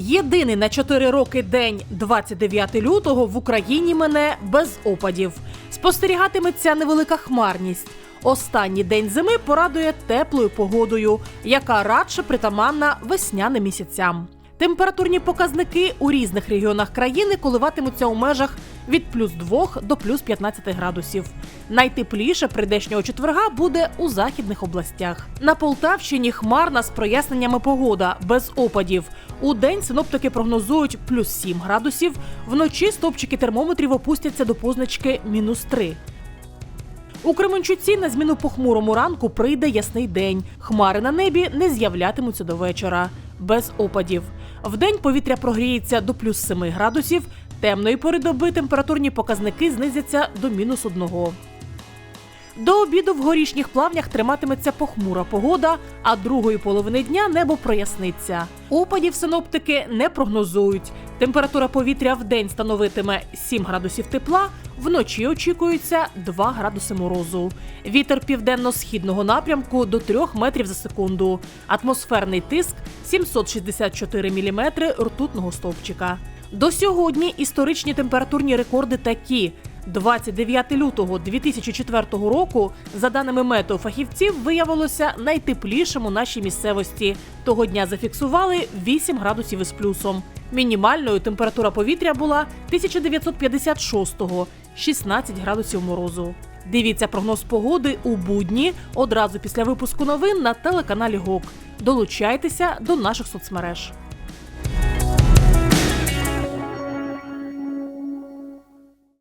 Єдиний на 4 роки день, 29 лютого, в Україні мене без опадів. Спостерігатиметься невелика хмарність. Останній день зими порадує теплою погодою, яка радше притаманна весняним місяцям. Температурні показники у різних регіонах країни коливатимуться у межах від плюс 2 до плюс 15 градусів. Найтепліше прийдешнього четверга буде у західних областях. На Полтавщині хмарна з проясненнями погода без опадів. У день синоптики прогнозують плюс 7 градусів. Вночі стопчики термометрів опустяться до позначки мінус 3. У Кременчуці на зміну похмурому ранку прийде ясний день. Хмари на небі не з'являтимуться до вечора. Без опадів. Вдень повітря прогріється до плюс 7 градусів. Темної пори доби температурні показники знизяться до мінус 1. До обіду в горішніх плавнях триматиметься похмура погода, а другої половини дня небо проясниться. Опадів синоптики не прогнозують. Температура повітря в день становитиме 7 градусів тепла, вночі очікується 2 градуси морозу. Вітер південно-східного напрямку до 3 метрів за секунду. Атмосферний тиск 764 міліметри ртутного стовпчика. До сьогодні історичні температурні рекорди такі. 29 лютого 2004 року, за даними метеофахівців, виявилося найтеплішим у нашій місцевості. Того дня зафіксували 8 градусів із плюсом. Мінімальною температура повітря була 1956-го – 16 градусів морозу. Дивіться прогноз погоди у будні одразу після випуску новин на телеканалі ГОК. Долучайтеся до наших соцмереж.